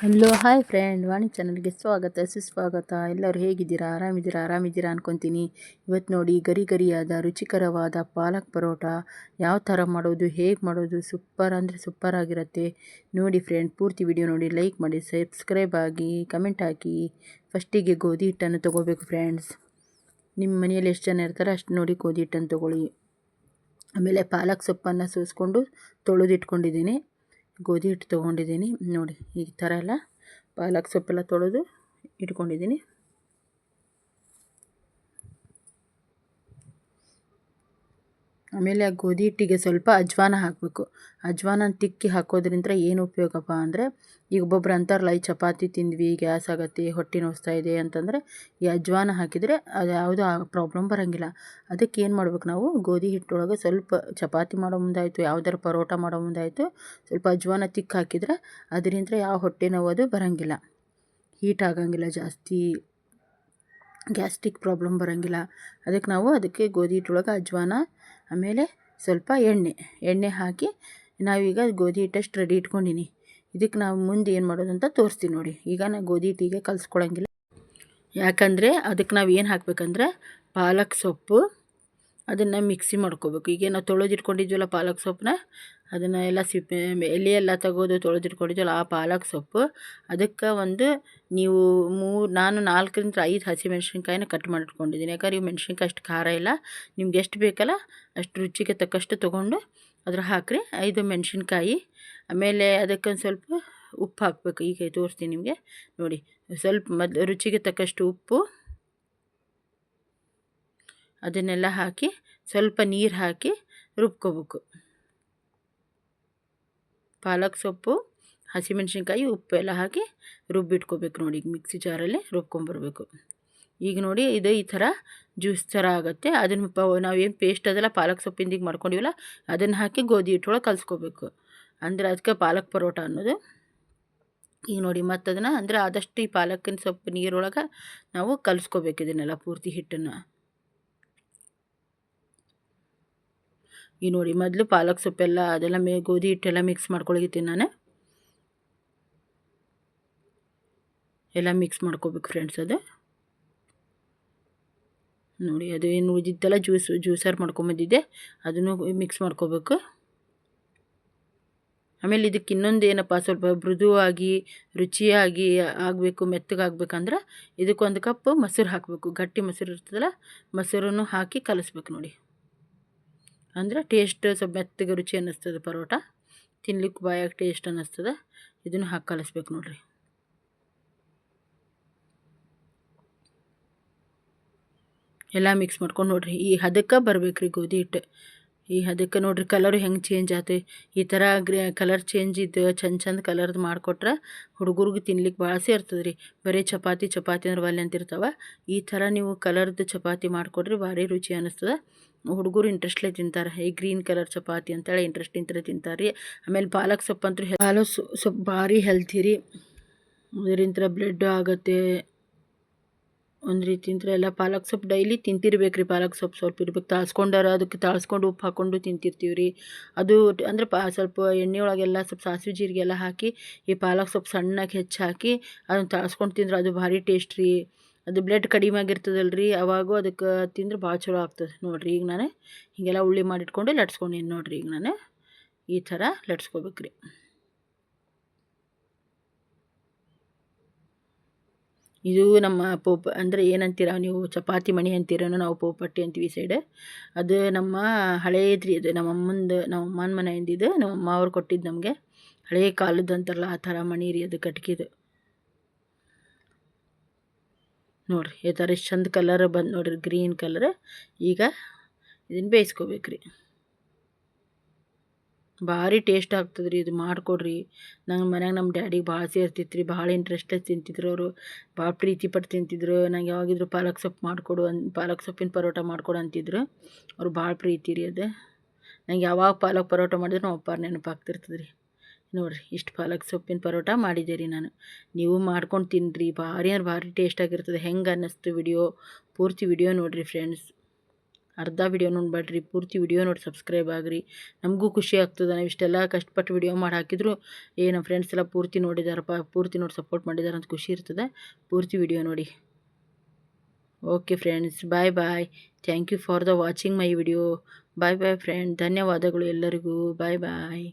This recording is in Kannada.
ಹಲೋ ಹಾಯ್ ಫ್ರೆಂಡ್ ವಾಣಿ ಚಾನಲ್ಗೆ ಸ್ವಾಗತ, ಸುಸ್ವಾಗತ. ಎಲ್ಲರೂ ಹೇಗಿದ್ದೀರಾ? ಆರಾಮಿದ್ದೀರಾ? ಆರಾಮಿದ್ದೀರಾ ಅನ್ಕೊತೀನಿ. ಇವತ್ತು ನೋಡಿ ಗರಿ ಗರಿಯಾದ ರುಚಿಕರವಾದ ಪಾಲಕ್ ಪರೋಟ. ಯಾವ ಥರ ಮಾಡೋದು, ಹೇಗೆ ಮಾಡೋದು ಸೂಪರ್ ಅಂದರೆ ಸೂಪರ್ ಆಗಿರುತ್ತೆ. ನೋಡಿ ಫ್ರೆಂಡ್ ಪೂರ್ತಿ ವಿಡಿಯೋ ನೋಡಿ ಲೈಕ್ ಮಾಡಿ ಸಬ್ಸ್ಕ್ರೈಬ್ ಆಗಿ ಕಮೆಂಟ್ ಹಾಕಿ. ಫಸ್ಟಿಗೆ ಗೋಧಿ ಹಿಟ್ಟನ್ನು ತೊಗೋಬೇಕು ಫ್ರೆಂಡ್ಸ್ ನಿಮ್ಮ ಮನೆಯಲ್ಲಿ ಎಷ್ಟು ಜನ ಇರ್ತಾರೆ ಅಷ್ಟು ನೋಡಿ ಗೋಧಿ ಹಿಟ್ಟನ್ನು ತೊಗೊಳ್ಳಿ. ಆಮೇಲೆ ಪಾಲಕ್ ಸೊಪ್ಪನ್ನು ಸೂಸ್ಕೊಂಡು ತೊಳೆದಿಟ್ಕೊಂಡಿದ್ದೀನಿ. ಗೋಧಿ ಹಿಟ್ಟು ತೊಗೊಂಡಿದ್ದೀನಿ. ನೋಡಿ ಈ ಥರ ಎಲ್ಲ ಪಾಲಕ್ ಸೊಪ್ಪೆಲ್ಲ ತೊಳೆದು ಇಟ್ಕೊಂಡಿದ್ದೀನಿ. ಆಮೇಲೆ ಆ ಗೋಧಿ ಹಿಟ್ಟಿಗೆ ಸ್ವಲ್ಪ ಅಜ್ವಾನ ಹಾಕಬೇಕು. ಅಜ್ವಾನ ತಿಕ್ಕಿ ಹಾಕೋದ್ರಿಂದ ಏನು ಉಪಯೋಗಪ್ಪ ಅಂದರೆ, ಈಗ ಒಬ್ಬೊಬ್ರು ಅಂತಾರಲ್ಲ, ಈ ಚಪಾತಿ ತಿಂದ್ವಿ, ಗ್ಯಾಸ್ ಆಗತ್ತೆ, ಹೊಟ್ಟೆ ನೋಸ್ತಾ ಇದೆ ಅಂತಂದರೆ, ಈ ಅಜ್ವಾನ ಹಾಕಿದರೆ ಅದು ಯಾವುದೂ ಪ್ರಾಬ್ಲಮ್ ಬರೋಂಗಿಲ್ಲ. ಅದಕ್ಕೆ ಏನು ಮಾಡ್ಬೇಕು ನಾವು? ಗೋಧಿ ಹಿಟ್ಟೊಳಗೆ ಸ್ವಲ್ಪ ಚಪಾತಿ ಮಾಡೋ ಮುಂದಾಯಿತು, ಯಾವ್ದಾರು ಪರೋಟ ಮಾಡೋ ಮುಂದಾಯಿತು, ಸ್ವಲ್ಪ ಅಜ್ವಾನ ತಿಕ್ಕಿ ಹಾಕಿದ್ರೆ ಅದರಿಂದ ಯಾವ ಹೊಟ್ಟೆ ನೋವು ಅದು ಬರೋಂಗಿಲ್ಲ. ಹೀಟ್ ಆಗಂಗಿಲ್ಲ ಜಾಸ್ತಿ, ಗ್ಯಾಸ್ಟ್ರಿಕ್ ಪ್ರಾಬ್ಲಮ್ ಬರೋಂಗಿಲ್ಲ. ಅದಕ್ಕೆ ನಾವು ಅದಕ್ಕೆ ಗೋಧಿ ಹಿಟ್ಟೊಳಗೆ ಅಜ್ವಾನ ಆಮೇಲೆ ಸ್ವಲ್ಪ ಎಣ್ಣೆ ಎಣ್ಣೆ ಹಾಕಿ ನಾವೀಗ ಗೋಧಿ ಹಿಟ್ಟಷ್ಟು ರೆಡಿ ಇಟ್ಕೊಂಡಿನಿ. ಇದಕ್ಕೆ ನಾವು ಮುಂದೆ ಏನು ಮಾಡೋದು ಅಂತ ತೋರಿಸ್ತೀನಿ ನೋಡಿ. ಈಗ ನಾನು ಗೋಧಿ ಹಿಟ್ಟಿಗೆ ಕಲಿಸ್ಕೊಳಂಗಿಲ್ಲ. ಯಾಕಂದರೆ ಅದಕ್ಕೆ ನಾವು ಏನು ಹಾಕಬೇಕಂದ್ರೆ ಪಾಲಕ್ ಸೊಪ್ಪು ಅದನ್ನು ಮಿಕ್ಸಿ ಮಾಡ್ಕೋಬೇಕು. ಈಗ ನಾವು ತೊಳೆದಿಟ್ಕೊಂಡಿದ್ವಲ್ಲ ಪಾಲಕ್ ಸೊಪ್ಪನ್ನ ಅದನ್ನು ಎಲ್ಲ ಸಿಪ್ಪೆ, ಎಲೆ ಎಲ್ಲ ತೆಗೆದು ತೊಳೆದಿಟ್ಕೊಂಡಿದ್ವಲ್ಲ ಆ ಪಾಲಕ್ ಸೊಪ್ಪು. ಅದಕ್ಕೆ ಒಂದು ನೀವು ಮೂರು, ನಾನು ನಾಲ್ಕರಿಂದ ಐದು ಹಸಿಮೆಣ್ಸಿನ್ಕಾಯಿನ ಕಟ್ ಮಾಡಿಟ್ಕೊಂಡಿದ್ದೀನಿ ಯಾಕಂದ್ರೆ ಇವು ಮೆಣ್ಸಿನ್ಕಾಯಿ ಅಷ್ಟು ಖಾರ ಇಲ್ಲ. ನಿಮ್ಗೆ ಎಷ್ಟು ಬೇಕಲ್ಲ ಅಷ್ಟು ರುಚಿಗೆ ತಕ್ಕಷ್ಟು ತೊಗೊಂಡು ಅದ್ರ ಹಾಕ್ರಿ. ಐದು ಮೆಣಸಿನ್ಕಾಯಿ. ಆಮೇಲೆ ಅದಕ್ಕೊಂದು ಸ್ವಲ್ಪ ಉಪ್ಪು ಹಾಕಬೇಕು. ಈಗ ತೋರಿಸ್ತೀನಿ ನಿಮಗೆ. ನೋಡಿ, ಸ್ವಲ್ಪ ಮೊದಲು ರುಚಿಗೆ ತಕ್ಕಷ್ಟು ಉಪ್ಪು. ಅದನ್ನೆಲ್ಲ ಹಾಕಿ ಸ್ವಲ್ಪ ನೀರು ಹಾಕಿ ರುಬ್ಕೋಬೇಕು. ಪಾಲಕ್ ಸೊಪ್ಪು, ಹಸಿಮೆಣ್ಸಿನ್ಕಾಯಿ, ಉಪ್ಪು ಎಲ್ಲ ಹಾಕಿ ರುಬ್ಬಿಟ್ಕೋಬೇಕು ನೋಡಿ. ಈಗ ಮಿಕ್ಸಿ ಜಾರಲ್ಲಿ ರುಬ್ಕೊಂಬರ್ಬೇಕು. ಈಗ ನೋಡಿ ಇದು ಈ ಥರ ಜ್ಯೂಸ್ ಥರ ಆಗುತ್ತೆ. ಅದನ್ನು ಪ, ನಾವೇನು ಪೇಸ್ಟ್ ಅದೆಲ್ಲ ಪಾಲಕ್ ಸೊಪ್ಪಿಂದ ಮಾಡ್ಕೊಂಡಿವಲ್ಲ, ಅದನ್ನು ಹಾಕಿ ಗೋಧಿ ಹಿಟ್ಟೊಳಗೆ ಕಲಿಸ್ಕೋಬೇಕು. ಅಂದರೆ ಅದಕ್ಕೆ ಪಾಲಕ್ ಪರೋಟ ಅನ್ನೋದು. ಈಗ ನೋಡಿ ಮತ್ತು ಅದನ್ನು ಅಂದರೆ ಆದಷ್ಟು ಈ ಪಾಲಕಿನ ಸೊಪ್ಪು ನೀರೊಳಗೆ ನಾವು ಕಲಿಸ್ಕೋಬೇಕು ಇದನ್ನೆಲ್ಲ ಪೂರ್ತಿ ಹಿಟ್ಟನ್ನು. ಈ ನೋಡಿ, ಮೊದಲು ಪಾಲಕ್ ಸೊಪ್ಪೆಲ್ಲ ಅದೆಲ್ಲ ಮೇ ಗೋಧಿ ಹಿಟ್ಟೆಲ್ಲ ಮಿಕ್ಸ್ ಮಾಡ್ಕೊಳಗಿತ್ತೀನಿ ನಾನು. ಎಲ್ಲ ಮಿಕ್ಸ್ ಮಾಡ್ಕೋಬೇಕು ಫ್ರೆಂಡ್ಸ್ ಅದು. ನೋಡಿ, ಅದು ಏನು ಉಳಿದಿತ್ತಲ್ಲ ಜ್ಯೂಸ್ ಜ್ಯೂಸರ್ ಮಾಡ್ಕೊಂಬಂದಿದ್ದೆ. ಅದನ್ನು ಮಿಕ್ಸ್ ಮಾಡ್ಕೋಬೇಕು. ಆಮೇಲೆ ಇದಕ್ಕೆ ಇನ್ನೊಂದು ಏನಪ್ಪ, ಸ್ವಲ್ಪ ಮೃದುವಾಗಿ, ರುಚಿಯಾಗಿ ಆಗಬೇಕು ಮೆತ್ತಗಾಗಬೇಕಂದ್ರೆ ಇದಕ್ಕೊಂದು ಕಪ್ ಮೊಸರು ಹಾಕಬೇಕು. ಗಟ್ಟಿ ಮೊಸರು ಇರ್ತದಲ್ಲ, ಮೊಸರನ್ನು ಹಾಕಿ ಕಲಿಸ್ಬೇಕು ನೋಡಿ. ಅಂದರೆ ಟೇಸ್ಟ್ ಸ್ವಲ್ಪ ಮೆತ್ತಗೆ ರುಚಿ ಅನ್ನಿಸ್ತದೆ ಪರೋಟ. ತಿನ್ಲಿಕ್ಕೆ ಬಾಯಾಗ ಟೇಸ್ಟ್ ಅನ್ನಿಸ್ತದೆ. ಇದನ್ನು ಹಾಕಿ ಕಲಿಸ್ಬೇಕು ನೋಡಿರಿ. ಎಲ್ಲ ಮಿಕ್ಸ್ ಮಾಡ್ಕೊಂಡು ನೋಡಿರಿ. ಈ ಹದಕ್ಕೆ ಬರ್ಬೇಕು ರೀ ಗೋಧಿ ಹಿಟ್ಟು. ಈ ಹದಕ್ಕೆ ನೋಡಿರಿ ಕಲರ್ ಹೆಂಗೆ ಚೇಂಜ್ ಆಯ್ತು ಈ ಥರ ಗ್ರೇ ಕಲರ್ ಚೇಂಜ್ ಇದ್ದು ಚಂದ ಚಂದ ಕಲರ್ದು ಮಾಡಿಕೊಟ್ರೆ ಹುಡುಗರಿಗೆ ತಿನ್ಲಿಕ್ಕೆ ಭಾಳ ಸೇರ್ತದೆ ರೀ ಬರೀ ಚಪಾತಿ ಚಪಾತಿ ಅಂದ್ರೆ ಒಲೆ ಅಂತಿರ್ತಾವೆ. ಈ ಥರ ನೀವು ಕಲರ್ದು ಚಪಾತಿ ಮಾಡಿಕೊಡ್ರಿ ಭಾರಿ ರುಚಿ ಅನ್ನಿಸ್ತದೆ. ಹುಡುಗರು ಇಂಟ್ರೆಸ್ಟ್ಲೇ ತಿಂತಾರೆ. ಈ ಗ್ರೀನ್ ಕಲರ್ ಚಪಾತಿ ಅಂತೇಳಿ ಇಂಟ್ರೆಸ್ಟ್ ತಿಂತಾರೆ ತಿಂತಾರೆ ರೀ. ಆಮೇಲೆ ಪಾಲಕ್ ಸೊಪ್ಪು ಅಂತೂ ಪಾಲಕ್ ಸೊಪ್ಪು ಭಾರಿ ಹೆಲ್ತಿ ರೀ. ಅದರಿಂದ ಬ್ಲಡ್ ಆಗುತ್ತೆ. ಒಂದು ರೀತಿಯಿಂದ ಎಲ್ಲ ಪಾಲಕ್ ಸೊಪ್ಪು ಡೈಲಿ ತಿಂತಿರ್ಬೇಕು ರೀ, ಪಾಲಕ್ ಸೊಪ್ಪು ಸ್ವಲ್ಪ ಇರ್ಬೇಕು. ತಾಳ್ಸ್ಕೊಂಡಾರ ಅದಕ್ಕೆ ತಾಳ್ಸ್ಕೊಂಡು ಉಪ್ಪು ಹಾಕ್ಕೊಂಡು ತಿಂತಿರ್ತೀವಿ ರೀ. ಅದು ಅಂದ್ರೆ ಪಾ, ಸ್ವಲ್ಪ ಎಣ್ಣೆ ಒಳಗೆಲ್ಲ ಸ್ವಲ್ಪ ಸಾಸಿವೆ ಜೀರಿಗೆ ಎಲ್ಲ ಹಾಕಿ ಈ ಪಾಲಕ್ ಸೊಪ್ಪು ಸಣ್ಣಗೆ ಹೆಚ್ಚಾಕಿ ಅದನ್ನು ತಾಳ್ಸ್ಕೊಂಡು ತಿಂದ್ರೆ ಅದು ಭಾರಿ ಟೇಸ್ಟ್ ರೀ. ಅದು ಬ್ಲಡ್ ಕಡಿಮೆ ಆಗಿರ್ತದಲ್ಲ ರೀ ಅವಾಗೂ ಅದಕ್ಕೆ ತಿಂದ್ರೆ ಭಾಳ ಚಲೋ ಆಗ್ತದೆ. ನೋಡಿರಿ ಈಗ ನಾನು ಹೀಗೆಲ್ಲ ಉಳ್ಳಿ ಮಾಡಿಟ್ಕೊಂಡು ಲಟ್ಸ್ಕೊಂಡೀನಿ ನೋಡಿರಿ ಈಗ ನಾನು ಈ ಥರ ಲಟ್ಸ್ಕೋಬೇಕು ರೀ ಇದು ನಮ್ಮ ಪೋಪ, ಅಂದರೆ ಏನಂತೀರ ನೀವು ಚಪಾತಿ ಮಣಿ ಅಂತೀರೇನೋ ನಾವು ಪೋಪಟ್ಟಿ ಅಂತೀವಿ ಸೈಡ್ ಅದು ನಮ್ಮ ಹಳೇದ್ರಿ ಅದು, ನಮ್ಮ ಅಮ್ಮಂದು, ನಮ್ಮ ಅಮ್ಮನ ಮನೆಯಿಂದ ಇದು ನಮ್ಮ ಅಮ್ಮ ಅವ್ರು ಕೊಟ್ಟಿದ್ದು ನಮಗೆ. ಹಳೇ ಕಾಲದ್ದು ಅಂತಾರಲ್ಲ ಆ ಥರ ಮಣಿ ರೀ ಅದು ಕಟ್ಕಿದು ನೋಡಿರಿ, ಈ ಥರ ಚಂದ ಕಲರ್ ಬಂದು ನೋಡಿರಿ ಗ್ರೀನ್ ಕಲರ್ ಈಗ ಇದನ್ನು ಬೇಯಿಸ್ಕೋಬೇಕು ರೀ ಭಾರಿ ಟೇಸ್ಟ್ ಆಗ್ತದೆ ಇದು ಮಾಡಿಕೊಡ್ರಿ. ನಂಗೆ ಮನ್ಯಾಗ ನಮ್ಮ ಡ್ಯಾಡಿಗೆ ಭಾಳ ಸೇರ್ತಿತ್ತು ರೀ ಭಾಳ ಇಂಟ್ರೆಸ್ಟಾಗಿ ತಿಂತಿದ್ರು ಅವರು. ಭಾಳ ಪ್ರೀತಿ ಪಟ್ಟು ತಿಂತಿದ್ರು. ನಂಗೆ ಯಾವಾಗಿದ್ರು ಪಾಲಕ್ ಸೊಪ್ಪು ಮಾಡಿಕೊಡು ಅನ್, ಪಾಲಕ್ ಸೊಪ್ಪಿನ ಪರೋಟ ಮಾಡಿಕೊಡು ಅಂತಿದ್ರು. ಅವ್ರು ಭಾಳ ಪ್ರೀತಿ ರೀ ಅದು. ನಂಗೆ ಯಾವಾಗ ಪಾಲಕ್ ಪರೋಟ ಮಾಡಿದ್ರು ನಮ್ಮ ಅಪ್ಪಾರು ನೆನಪಾಗ್ತಿರ್ತದೆ ರೀ ನೋಡಿರಿ, ಇಷ್ಟು ಪಾಲಕ್ ಸೊಪ್ಪಿನ ಪರೋಟ ಮಾಡಿದ್ದೆ ರೀ ನಾನು. ನೀವು ಮಾಡ್ಕೊಂಡು ತಿನ್ನಿರಿ ಭಾರಿ ಅಂದ್ರೆ ಭಾರಿ ಟೇಸ್ಟಾಗಿರ್ತದೆ ಹೆಂಗೆ ಅನ್ನಿಸ್ತು ವಿಡಿಯೋ ಪೂರ್ತಿ ವಿಡಿಯೋ ನೋಡಿರಿ ಫ್ರೆಂಡ್ಸ್ ಅರ್ಧ ವಿಡಿಯೋ ನೋಡ್ಬೇಡ್ರಿ, ಪೂರ್ತಿ ವಿಡಿಯೋ ನೋಡಿ ಸಬ್ಸ್ಕ್ರೈಬ್ ಆಗಿರಿ. ನಮಗೂ ಖುಷಿ ಆಗ್ತದೆ, ನಾವು ಇಷ್ಟೆಲ್ಲ ಕಷ್ಟಪಟ್ಟು ವಿಡಿಯೋ ಮಾಡಿ ಹಾಕಿದ್ರು, ಏ ನಮ್ಮ ಫ್ರೆಂಡ್ಸ್ ಎಲ್ಲ ಪೂರ್ತಿ ನೋಡಿದಾರಪ್ಪ, ಪೂರ್ತಿ ನೋಡಿ ಸಪೋರ್ಟ್ ಮಾಡಿದ್ದಾರೆ ಅಂತ ಖುಷಿ ಇರ್ತದೆ. ಪೂರ್ತಿ ವಿಡಿಯೋ ನೋಡಿ. Okay friends bye bye thank you for the watching my video bye bye friend ಧನ್ಯವಾದಗಳು ಎಲ್ಲರಿಗೂ. ಬಾಯ್ ಬಾಯ್